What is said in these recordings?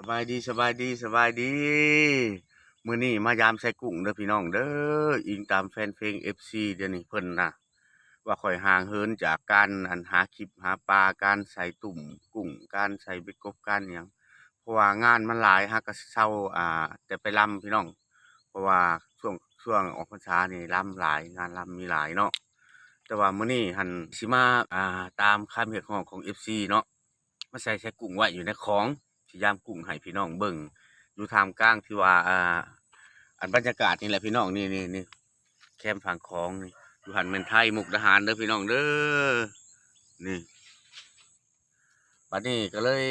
สบายดีสบายดีสบายดีมื้อนี้มายามใส่กุ้งเด้อพี่น้องเด้ออิงตามแฟนเพลง FC เดี๋ยวนี้เพิ่นน่ะ ว่าข่อยห่างเหินจากการอันหาคลิปหาปลาการใส่ตุ่มกุ้งการใส่บ็ดกบการหยังเพราะว่างานมันหลายฮักก็เซาอ่า แต่ไปรำพี่น้อง เพราะว่าช่วงช่วงออกพรรษานี่รำหลายงานรำมีหลายเนาะแต่ว่ามื้อนี้หันสิมาอ่าตามคำเรียกร้องของ FC เนาะมาใส่ใส่กุ้งไว้อยู่ในของ สิยามกุ้งให้พี่น้องเบิ่งอยู่ทามกลางที่ว่าอ่า อันบรรยากาศนี่แหละพี่น้องนี่นี่นี่แคมฝั่งคลองนี่อยู่หันเมืองไทยมุกดาหารเด้อพี่น้องเด้อนี่บัดนี้ก็เลย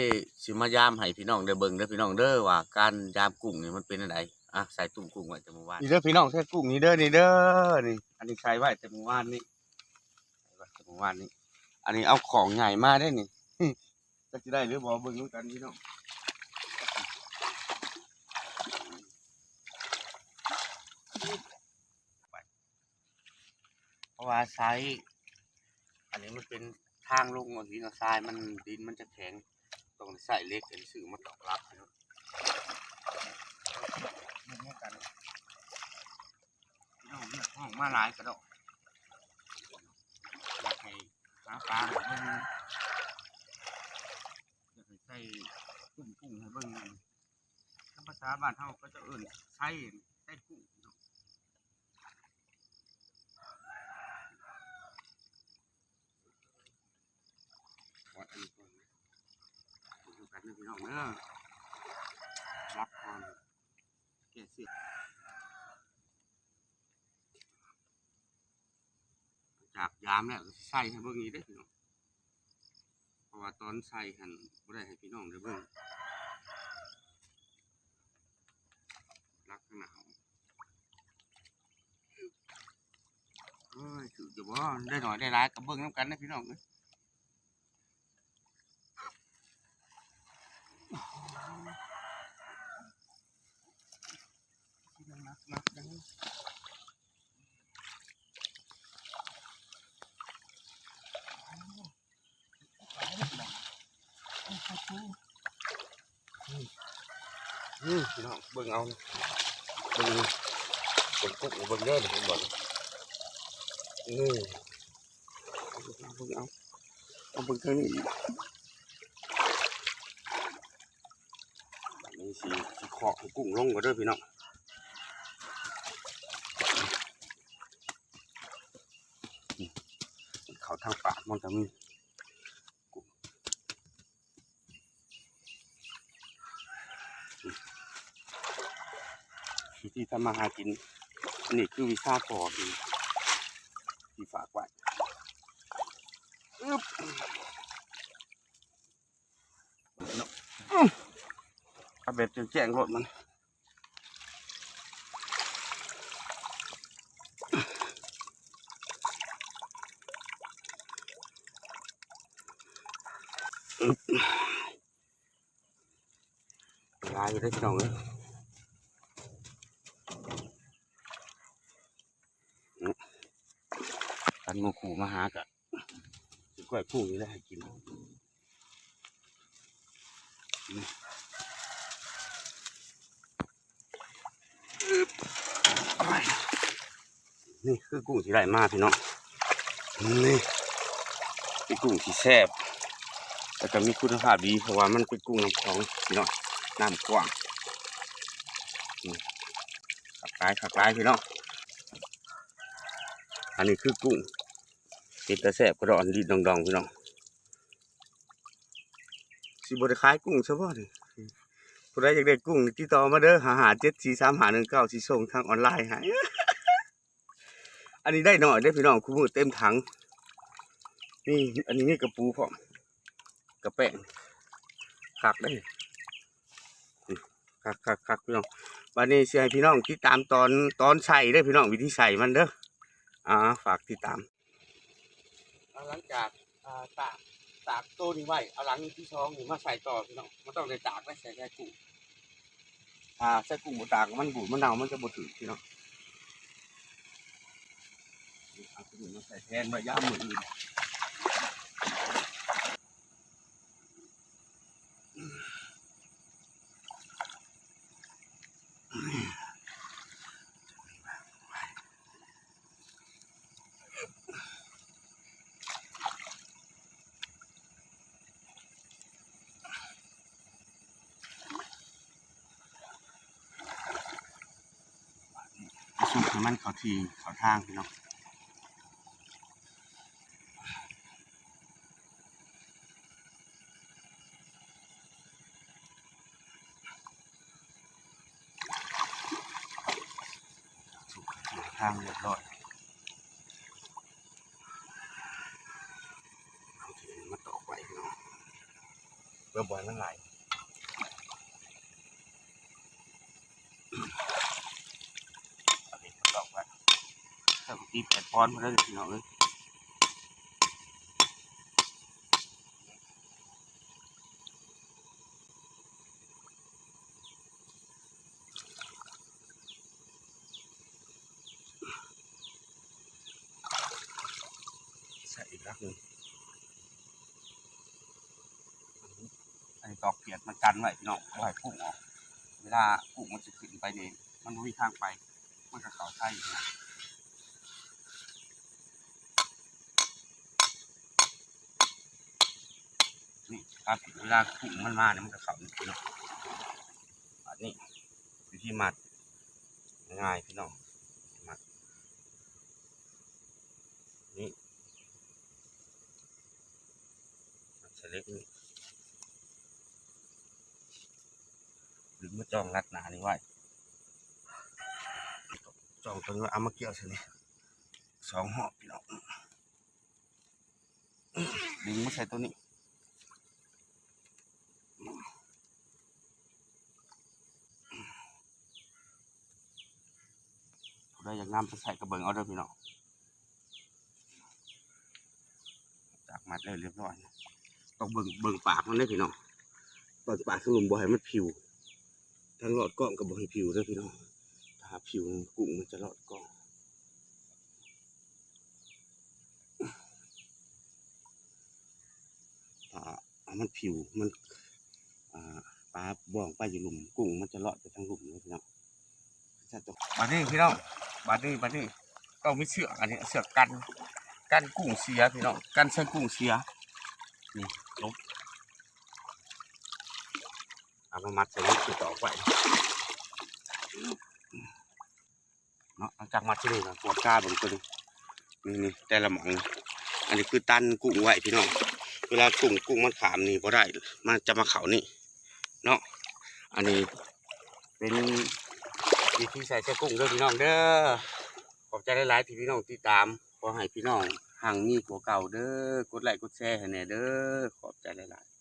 สิมายามให้พี่น้องได้เบิ่งเด้อพี่น้องเด้อว่าการยามกุ้งนี่มันเป็นจังไดอะใส่ตุ่มกุ้งไว้แต่เมื่อวานนี่เด้อพี่น้องใส่กุ้งนี่เด้อนี่เด้อนี่อันนี้ใส่ไว้แต่เมื่อวานนี่ใส่ไว้แต่เมื่อวานนี่อันนี้เอาของใหญ่มาได้นี่จะได้หรือบ่เบิ่งนำกันพี่น้อง เพราะ ว่าไซส์อันนี้มันเป็นทางลงของหินทรายมันดินมันจะแข็งต้องใส่เล็กเป็นสื่อมาตอกรับนะครับเรื่องนี้กันพี่น้องเนี่ยห้องมาหลายกระดกอยากให้หาปลาให้เบิ่งอยากให้ใส่กุ้งกุ้งให้เบิ่งถ้าภาษาบ้านเฮาก็จะเอิ่นใส่ใส่กุ้งพี่น้อง วัดอันนี้ก่อนนะดูกันนะพี่น้องเนอะรับก่อนแกะเสียจากยามแล้วใส่ให้เบิ่งนี้ได้พี่น้องเพราะว่าตอนใส่หันบ่ได้ให้พี่น้องได้เบิ่งรักขนาดเอ้ยถือจะบ่ได้หน่อยได้หลายกับเบิ่งน้ำกันนะพี่น้องเอ้ย นักนักนักนี่พี่น้องเบิ่งเอาเบิ่งเบิ่งกุ๊กเบิ่งเด้อผมบอกนี่เบิ่งเอาเอาเบิ่งทางนี้นี่สิสิเคาะให้กุ้งลงก็เด้อพี่น้อง เขา ทางปากมันก็มีวิธีทำมาหากินนนี้คือวิชาพอดีที่ฝากไว้อึ๊บอื้อเอาแบบแจ้งรถมัน ลายอยู่ได้พี่น้องเลยอันโมขู่มาหากะสิกล้วยผู้นี้ได้ให้กินนี่อึ๊บเอาไว้นี่คือกุ้งที่ได้มาพี่น้องนี่เป็นกุ้งที่แซ่บ แต่ก็มีคุณภาพดีเพราะว่ามันเป็นกุ้งน้ำคลองพี่น้องน้ำกว้างขักลายขักลายพี่น้องอันนี้คือกุ้งเป็นตะแสบกระดอนดีดดองๆพี่น้องสิบได้ขายกุ้งเฉพาะนี่ผู้ใดอยากได้กุ้งติดต่อมาเด้อหาหาเจ็ดสี่สามหาหนึ่งเก้าสี่ส่งทางออนไลน์ให้อันนี้ได้หน่อยได้พี่น้องคู่มือเต็มถังนี่อันนี้นี่กระปูพร้อม กระแป้งคักได้คักคักคักพี่น้องวันนี้เสียให้พี่น้องติดตามตอนตอนใส่ได้พี่น้องวิธีใส่มันเด้ออ่าฝากติดตามหลังจากอ่าตากตากตัวนี้ไว้เอาหลังที่สองนี่มาใส่ต่อพี่น้องมันต้องได้ตากได้ใส่ใส่กุ้งอ่าใส่กุ้งบตากมันบูดมันเน่ามันจะบดถึงพี่น้องเอาตัวนี้มาใส่แทนมาย่ามมืออื่นน สุกให้มันเขาทีเขาทางพี่น้องสุกเขาทางเรียบร้อยเอาทีนี้มาตอกไว้พี่น้องเพื่อบ่อยมันไหลเอาไปตอกไว้ ตีแปดปอนด์มาแล้วพี่น้องเอ้ยใส่อีกรักหนึ่งอันนี้ตอกเกียดมันกันไว้พี่น้องเอาไว้พุ่งออก เวลาพุ่งมันจะขึ้นไปนี่มันไม่มีทางไป มันจะเข่าใช่นะ ครับเวลาพุ่มันมาเนี่ยมันจะเข่าพี่น้องอันนี้วิธีมัดง่ายพี่น้องมัดนี่เสเล็กนี่ดึงมาจองรัดหนานี่ไว้จองตัวนี้เอามาเกี่ยวเสนี่สองหอบพี่น้องดึงมาใส่ตัวนี้ได้ อยากน้ำไปใส่กระเบิงเอาเด้อพี่น้องจากมัดเลยเรียบร้อยต้องเบิ่งเบิ่งปากมันได้พี่น้องเบิ่งปากสลุมบ่ให้มันผิวทางหลอดกล้องกับบ่ให้ผิวเด้อพี่น้องถ้าผิวกุ้งมันจะหลอดกล้องถ้ามันผิวมันปลาบ่องไปอยู่หลุมกุ้งมันจะเลาะไปทางหลุมเลยพี่น้อง บาดนี้พี่น้องบาดนี้บาดนี้ต้องมีเสือกอันนี้เสือกกันกันกุ้งเสียพี่น้องกันเส้นกุ้งเสียนี่ลบเอามามัดใส่ลูกต่อไว้เนาะจากมัดที่นี่นะปวดกล้าบางตัวนี้นี่นี่แต่ละหมองอันนี้คือตันกุ้งไหวพี่น้องเวลากุ้งกุ้งมันขามนี่พอได้ มันจะมาเขานี่เนาะอันนี้เป็น วิธีใส่เสื้อกุ้งเด้อพี่น้องเด้อขอบใจหลายๆที่พี่น้องติดตามขอให้พี่น้องห่างมีกว่าเก่าเด้อกดไลค์กดแชร์ให้แน่เด้อขอบใจหลายๆ